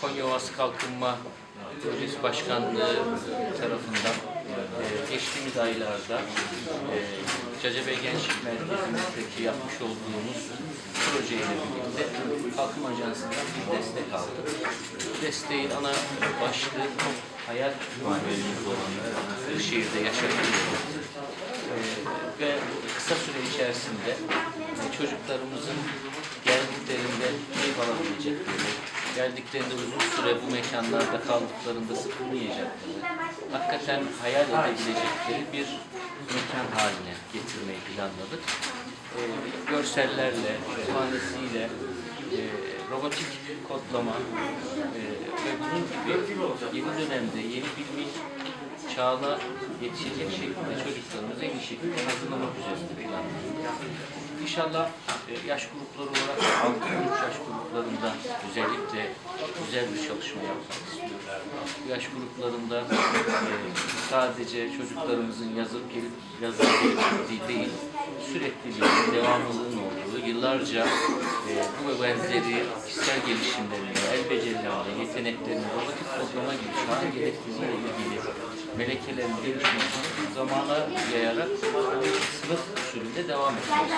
Konya Ovası Kalkınma Projesi Başkanlığı tarafından e, geçtiğimiz aylarda e, Cacabey Gençlik Merkezimizdeki yapmış olduğumuz projeyle birlikte Kalkınma Ajansı'ndan bir destek aldık. Desteğin ana başlığı hayal kütüphanemiz olan Kırşehir'de yaşadığımız e, ve kısa süre içerisinde çocuklarımızın geldiklerinde keyif alabilecekleri, geldiklerinde uzun süre bu mekanlarda kaldıklarında sıkılmayacakları, hakikaten hayal edebilecekleri bir mekan haline getirmeyi planladık. E, görsellerle, kütüphanesiyle, e, robotik kodlama e, ve bunun gibi yeni dönemde yeni bilmiş çağına yetişecek şekilde çocuklarımızı en iyi şekilde hazırlamak üzerine planlıyoruz. İnşallah e, yaş grupları olarak 6 yaş özellikle güzel bir çalışma yapmak istiyoruz. Yaş gruplarında e, sadece çocuklarımızın yazıp gelip yazıp gelip değil, sürekli bir devamlılığın olduğu, yıllarca e, bu ve benzeri kişisel gelişimlerini, el becerilerini, yeteneklerini, robotik kodlama gibi çağın gerektirdiğiyle ilgili melekelerin gelişmesini zamana yayarak sınıf usulünde devam ediyoruz.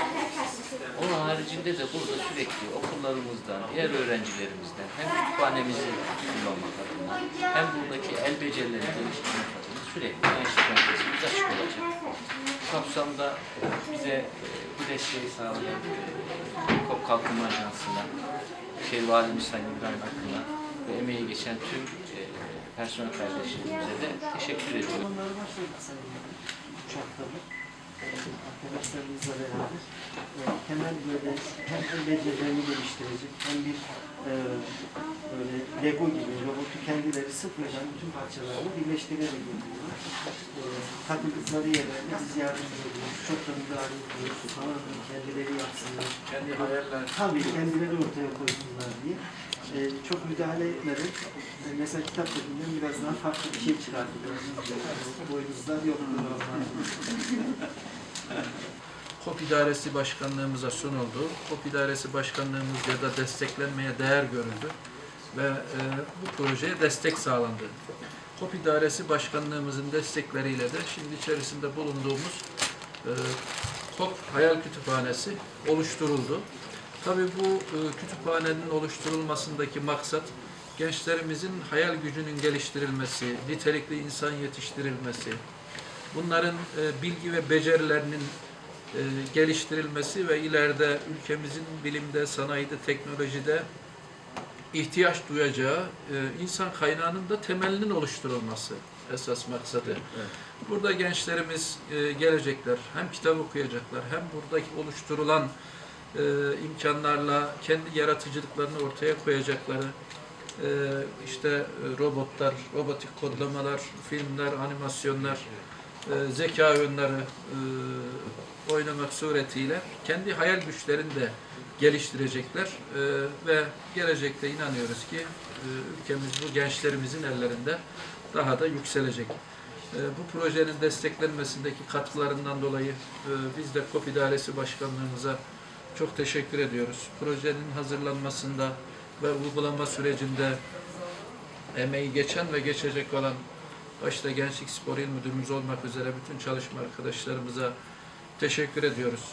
Onun haricinde de burada sürekli okullarımızdan, diğer öğrencilerimizden hem kütüphanemizi kullanmak adına hem buradaki el becerilerini geliştirmek adına sürekli gençlik merkezimiz açık olacak. Bu kapsamda bize e, bu desteği sağlayan e, KOP Kalkınma Ajansı'na, Şehir Valimiz Sayın İbrahim Akın'a ve emeği geçen tüm e, personel kardeşlerimize de teşekkür ediyorum. Uçakta mı? Arkadaşlarımızla beraber e, temel böyle hem el becerilerini geliştirecek hem bir e, böyle Lego gibi robotu kendileri sıfırdan bütün parçalarını birleştirerek yapıyorlar. E, takıldıkları yerlerde biz yardımcı ediyoruz. Çok da müdahale ediyoruz. Tamamen kendileri yapsınlar. Kendi hayaller. Tabii kendileri ortaya koysunlar diye. Ee, çok müdahale etmeden e, mesela kitap dediğinden biraz daha farklı bir şey çıkartıyoruz. Boynuzlar normalde. KOP İdaresi Başkanlığımıza sunuldu. KOP İdaresi Başkanlığımızca da desteklenmeye değer görüldü ve e, bu projeye destek sağlandı. KOP İdaresi Başkanlığımızın destekleriyle de şimdi içerisinde bulunduğumuz e, KOP Hayal Kütüphanesi oluşturuldu. Tabii bu e, kütüphanenin oluşturulmasındaki maksat gençlerimizin hayal gücünün geliştirilmesi, nitelikli insan yetiştirilmesi, bunların e, bilgi ve becerilerinin e, geliştirilmesi ve ileride ülkemizin bilimde, sanayide, teknolojide ihtiyaç duyacağı e, insan kaynağının da temelinin oluşturulması esas maksadı. Burada gençlerimiz e, gelecekler, hem kitap okuyacaklar, hem buradaki oluşturulan e, imkanlarla kendi yaratıcılıklarını ortaya koyacakları, e, işte e, robotlar, robotik kodlamalar, filmler, animasyonlar, e, zeka oyunları e, oynamak suretiyle kendi hayal güçlerini de geliştirecekler E, ve gelecekte inanıyoruz ki e, ülkemiz bu gençlerimizin ellerinde daha da yükselecek. E, bu projenin desteklenmesindeki katkılarından dolayı e, biz de KOP İdaresi Başkanlığımıza çok teşekkür ediyoruz. Projenin hazırlanmasında ve uygulama sürecinde emeği geçen ve geçecek olan başta Gençlik Spor İl Müdürümüz olmak üzere bütün çalışma arkadaşlarımıza teşekkür ediyoruz.